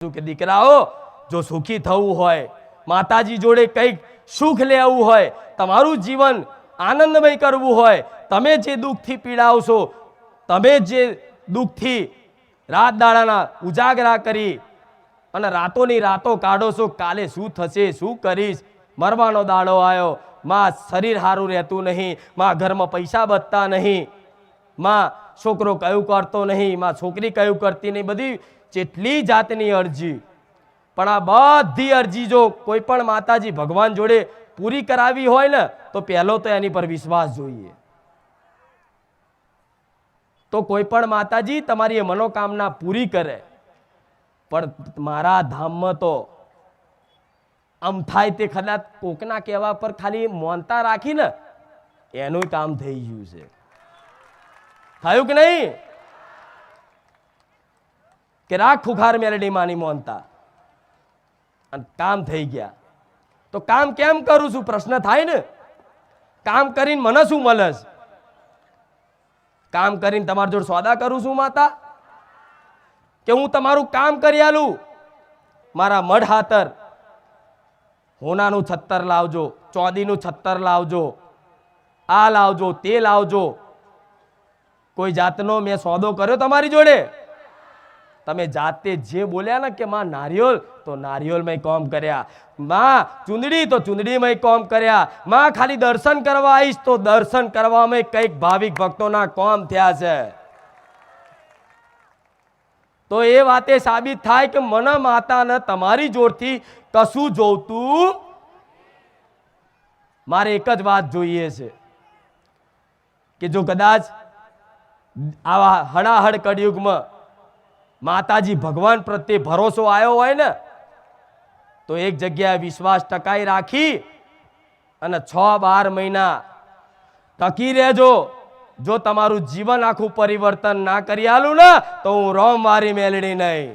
કે દીકરાઓ, જો સુખી થવું હોય, માતાજી જોડે કંઈક સુખ લેવું હોય, તમારું જીવન આનંદમય કરવું હોય, તમે જે દુઃખથી પીડાવશો, તમે જે દુઃખથી રાત દાડાના ઉજાગરા કરી અને રાતોની રાતો કાઢો છો કાલે શું થશે, શું કરીશ? મરવાનો દાડો આવ્યો. માં શરીર સારું રહેતું નહીં, માં ઘરમાં પૈસા બચતા નહીં, માં છોકરો કયું કરતો નહીં, માં છોકરી કયું કરતી નહીં, બધી જેટલી જાતની અરજી. પણ આ બધી અરજી જો કોઈ પણ માતાજી ભગવાન જોડે પૂરી કરાવી હોય ને, તો પહેલો તો એની પર વિશ્વાસ જોઈએ. તો કોઈ પણ માતાજી તમારી મનોકામના પૂરી કરે. પણ મારા ધામમાં તો આમ થાય તે કદાચ કોકના કહેવા પર ખાલી મોનતા રાખીને એનું કામ થઈ ગયું છે. થયું કે નહીં? કે રાખ ખુખાર મેલડી માની મોનતા અને કામ થઈ ગયા. તો કામ કેમ કરું છું? પ્રશ્ન થાય ને. કામ કરીને મને શું મળે? કામ કરીને તમારી જોડે સોદા કરું છું માતા. કે હું તમારું કામ કરી આલું. મારા મઢ હાતર હોનાનું છત્તર લાવજો, ચોદીનું છત્તર લાવજો, આ લાવજો, તે લાવજો. કોઈ જાતનો મેં સોદો કર્યો તમારી જોડે? તમે જાતે જે બોલ્યા ને કે માં નારિયોલ, તો નારિયોલમાં કોમ કર્યા. માં ચુંદડી, તો ચૂંદડીમાં કોમ કર્યા. માં ખાલી દર્શન કરવા આવીશ, તો દર્શન કરવામાં કંઈક ભાવિક ભક્તોના કોમ થયા છે. તો એ વાતે સાબિત થાય કે મને માતાને તમારી જોડથી કશું જોતું મારે એક જ વાત જોઈએ છે. કે જો કદાચ આવા હડાહડ કળિયુગમાં માતાજી ભગવાન પ્રત્યે ભરોસો આવ્યો હોય ને, તો એક જગ્યાએ વિશ્વાસ ટકાઈ રાખી અને છ બાર મહિના ટકી રહેજો. જો તમારું જીવન આખું પરિવર્તન ના કરી આલું ને, તો હું રોમ વારી મેલડી નહીં.